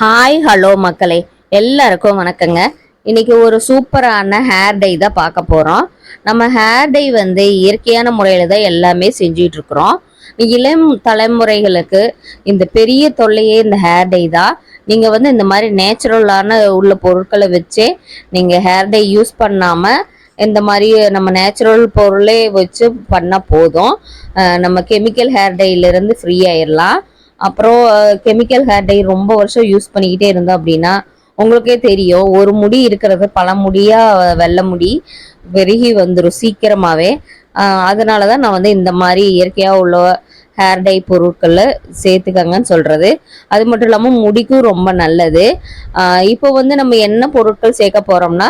Hi hello மக்களே. எல்லாருக்கும் வணக்கங்க. இன்னைக்கு ஒரு சூப்பரான ஹேர் டை தான் பார்க்க போகிறோம் நம்ம ஹேர் டை வந்து இயற்கையான முறையில் தான் எல்லாமே செஞ்சுட்டு இருக்கிறோம். இளம் தலைமுறைகளுக்கு இந்த பெரிய தொல்லையே இந்த ஹேர் டை தான். நீங்கள் வந்து இந்த மாதிரி நேச்சுரலான உள்ள பொருட்களை வச்சே நீங்கள் ஹேர் டை யூஸ் பண்ணாமல் இந்த மாதிரி நம்ம நேச்சுரல் பொருளே வச்சு பண்ணால் போதும். நம்ம கெமிக்கல் ஹேர் டைலேருந்து ஃப்ரீ ஆயிடலாம் அப்புறம் கெமிக்கல் ஹேர் டை ரொம்ப வருஷம் யூஸ் பண்ணிக்கிட்டே இருந்தோம் அப்படின்னா உங்களுக்கே தெரியும். ஒரு முடி இருக்கிறது பல முடியா வெள்ளை முடி பெருகி வந்துடும் சீக்கிரமாகவே அதனால தான் நான் வந்து இந்த மாதிரி இயற்கையாக உள்ள ஹேர் டை பொருட்களை சேர்த்துக்கங்கன்னு சொல்கிறது அது மட்டும் இல்லாமல் முடிக்கும் ரொம்ப நல்லது. இப்போ வந்து நம்ம என்ன பொருட்கள் சேர்க்க போகிறோம்னா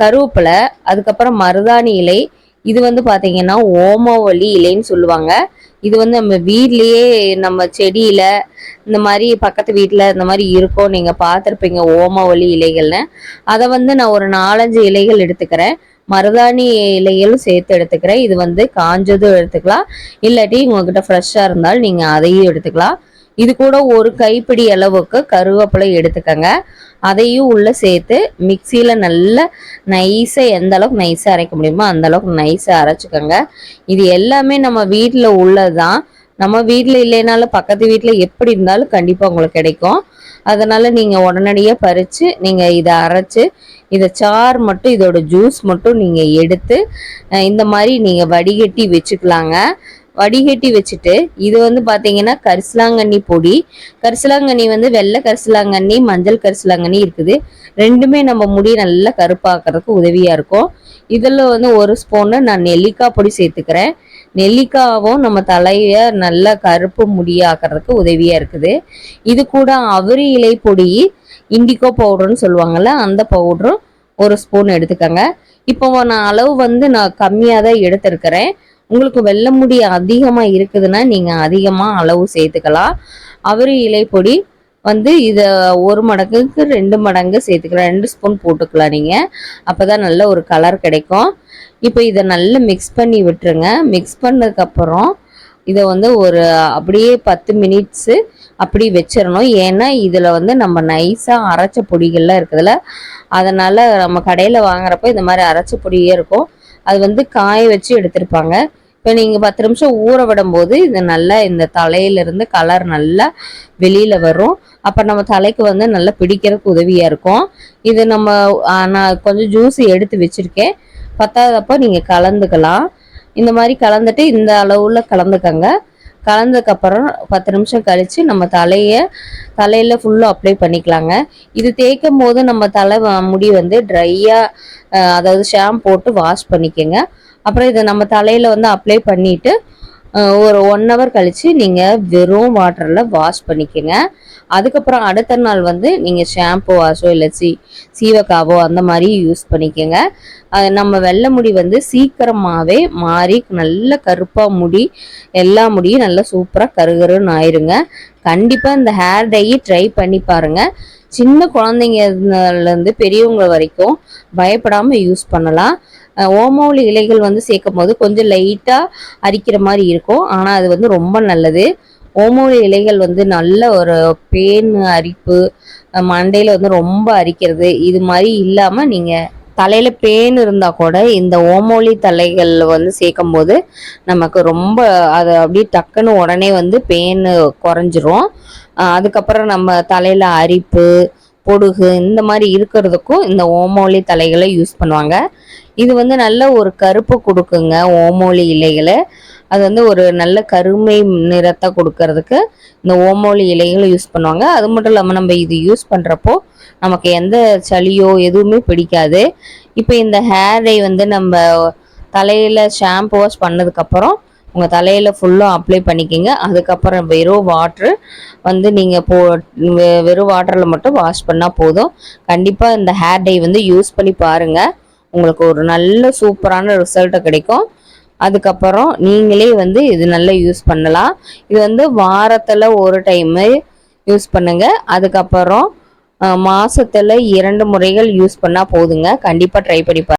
கருவேப்பிலை அதுக்கப்புறம் மருதாணி இலை இது வந்து பார்த்தீங்கன்னா ஓமவல்லி இலைன்னு சொல்லுவாங்க. இது வந்து நம்ம வீட்லயே நம்ம செடியில இந்த மாதிரி பக்கத்து வீட்டில் இந்த மாதிரி இருக்கும் நீங்கள் பார்த்துருப்பீங்க ஒலி இலைகள்னு. அதை வந்து நான் ஒரு நாலஞ்சு இலைகள் எடுத்துக்கிறேன். மருதாணி இலைகளும் சேர்த்து எடுத்துக்கிறேன். இது வந்து காஞ்சதும் எடுத்துக்கலாம். இல்லாட்டி உங்ககிட்ட ஃப்ரெஷ்ஷாக இருந்தாலும் நீங்கள் அதையும் எடுத்துக்கலாம். இது கூட ஒரு கைப்பிடி அளவுக்கு கருவேப்பிலை எடுத்துக்கங்க. அதையும் உள்ள சேர்த்து மிக்சியில நல்லா நைஸாக எந்த அளவுக்கு நைஸாக அரைக்க முடியுமோ அந்த அளவுக்கு நைஸாக அரைச்சிக்கோங்க. இது எல்லாமே நம்ம வீட்டில் உள்ளதுதான். நம்ம வீட்டில் இல்லைனாலும் பக்கத்து வீட்டில் எப்படி இருந்தாலும் கண்டிப்பாக உங்களுக்கு கிடைக்கும். அதனால நீங்கள் உடனடியாக பறித்து நீங்கள் இதை அரைச்சு இதை சார் மட்டும் இதோட ஜூஸ் மட்டும் நீங்கள் எடுத்து இந்த மாதிரி நீங்கள் வடிகட்டி வச்சுக்கலாங்க. வடிகட்டி வச்சுட்டு இது வந்து பார்த்தீங்கன்னா கரிசலாங்கண்ணி பொடி. கரிசலாங்கண்ணி வந்து வெள்ளை கரிசலாங்கண்ணி மஞ்சள் கரிசலாங்கண்ணி இருக்குது. ரெண்டுமே நம்ம முடி நல்லா கருப்பாக்குறதுக்கு உதவியாக இருக்கும். இதில் வந்து ஒரு ஸ்பூனு நான் நெல்லிக்காய் பொடி சேர்த்துக்கிறேன். நெல்லிக்காவும் நம்ம தலையை நல்லா கருப்பு முடியாக்குறதுக்கு உதவியாக இருக்குது. இது கூட அவரி இலை பொடி இண்டிகோ பவுடர்னு சொல்லுவாங்கள்ல அந்த பவுடரும் ஒரு ஸ்பூன் எடுத்துக்கோங்க. இப்போ நான் அளவு வந்து நான் கம்மியாக தான் எடுத்திருக்கிறேன். உங்களுக்கு வெள்ளை முடி அதிகமாக இருக்குதுன்னா நீங்கள் அதிகமாக அளவு சேர்த்துக்கலாம். அவரி இலை பொடி வந்து இதை ஒரு மடங்குக்கு ரெண்டு மடங்கு சேர்த்துக்கலாம். ரெண்டு ஸ்பூன் போட்டுக்கலாம் நீங்கள் அப்போ தான் நல்ல ஒரு கலர் கிடைக்கும். இப்போ இதை நல்லா மிக்ஸ் பண்ணி விட்டுருங்க. மிக்ஸ் பண்ணதுக்கப்புறம் இதை வந்து ஒரு அப்படியே பத்து மினிட்ஸு அப்படி வச்சிடணும் ஏன்னா இதில் வந்து நம்ம நைஸாக அரைச்ச பொடிகள்லாம் இருக்குதுல்ல அதனால் நம்ம கடையில் வாங்குறப்போ இந்த மாதிரி அரைச்ச பொடியே இருக்கும். அது வந்து காய வச்சு எடுத்திருப்பாங்க. இப்போ நீங்கள் பத்து நிமிஷம் ஊற விடும் போது இது நல்லா இந்த தலையிலிருந்து கலர் நல்லா வெளியில் வரும். அப்போ நம்ம தலைக்கு வந்து நல்லா பிடிக்கிறதுக்கு உதவியாக இருக்கும். இது நம்ம நான் கொஞ்சம் ஜூஸ் எடுத்து வச்சுருக்கேன். பத்தாதப்போ நீங்கள் கலந்துக்கலாம். இந்த மாதிரி கலந்துட்டு இந்த அளவில் கலந்துக்கங்க. கலந்ததுக்கப்புறம் பத்து நிமிஷம் கழித்து நம்ம தலையை தலையில் ஃபுல்லாக அப்ளை பண்ணிக்கலாங்க. இது தேய்க்கும் போது நம்ம தலை முடி வந்து ட்ரையாக அதாவது ஷாம் போட்டு வாஷ் பண்ணிக்கோங்க. அப்புறம் இதை நம்ம தலையில் வந்து அப்ளை பண்ணிவிட்டு ஒரு ஒன் ஹவர் கழித்து நீங்கள் வெறும் வாட்டரில் வாஷ் பண்ணிக்கோங்க. அதுக்கப்புறம் அடுத்த நாள் வந்து நீங்கள் ஷாம்பு வாஷோ இல்லை சீ சீவக்காவோ அந்த மாதிரி யூஸ் பண்ணிக்கோங்க. அது நம்ம வெள்ளை முடி வந்து சீக்கிரமாகவே மாறி நல்ல கருப்பாக முடி எல்லா முடியும் நல்லா சூப்பராக கருகருன்னு ஆயிருங்க. கண்டிப்பாக இந்த ஹேர் டையை ட்ரை பண்ணி பாருங்கள் சின்ன குழந்தைங்கலேருந்து பெரியவங்க வரைக்கும் பயப்படாமல் யூஸ் பண்ணலாம். அஹ் இலைகள் வந்து சேர்க்கும் போது கொஞ்சம் லைட்டாக அரிக்கிற மாதிரி இருக்கும். ஆனால் அது வந்து ரொம்ப நல்லது. ஓமவல்லி இலைகள் வந்து நல்ல ஒரு பேன் அரிப்பு மண்டையில் வந்து ரொம்ப அரிக்கிறது. இது மாதிரி இல்லாமல் நீங்கள் தலையில் பேன் இருந்தால் கூட இந்த ஓமோலி தலைகள் வந்து சேர்க்கும் போது நமக்கு ரொம்ப அது அப்படியே டக்குன்னு உடனே வந்து பேன் குறைஞ்சிரும். அதுக்கப்புறம் நம்ம தலையில் அரிப்பு பொடுகு இந்த மாதிரி இருக்கிறதுக்கும் இந்த ஓமோலி தலைகளை யூஸ் பண்ணுவாங்க. இது வந்து நல்ல ஒரு கருப்பு கொடுக்குங்க ஓமோலி இலைகளை. அது வந்து ஒரு நல்ல கருமை நிறத்தை கொடுக்கறதுக்கு இந்த ஓமோலி இலைகளை யூஸ் பண்ணுவாங்க. அது மட்டும் இல்லாமல் நம்ம இது யூஸ் பண்ணுறப்போ நமக்கு எந்த சளியோ எதுவுமே பிடிக்காது. இப்போ இந்த ஹேர் வந்து நம்ம தலையில் ஷாம்பு வாஷ் பண்ணதுக்கப்புறம் உங்கள் தலையில் ஃபுல்லாக அப்ளை பண்ணிக்கிங்க. அதுக்கப்புறம் வெறும் வாட்ரு வந்து நீங்கள் போ வெறும் வாட்டரில் மட்டும் வாஷ் பண்ணால் போதும். கண்டிப்பாக இந்த ஹேர் டை வந்து யூஸ் பண்ணி பாருங்கள் உங்களுக்கு ஒரு நல்ல சூப்பரான ரிசல்ட்டை கிடைக்கும். அதுக்கப்புறம் நீங்களே வந்து இது நல்லா யூஸ் பண்ணலாம். இது வந்து வாரத்தில் ஒரு டைமு யூஸ் பண்ணுங்கள் அதுக்கப்புறம் மாதத்தில் இரண்டு முறைகள் யூஸ் பண்ணால் போதுங்க. கண்டிப்பாக ட்ரை பண்ணி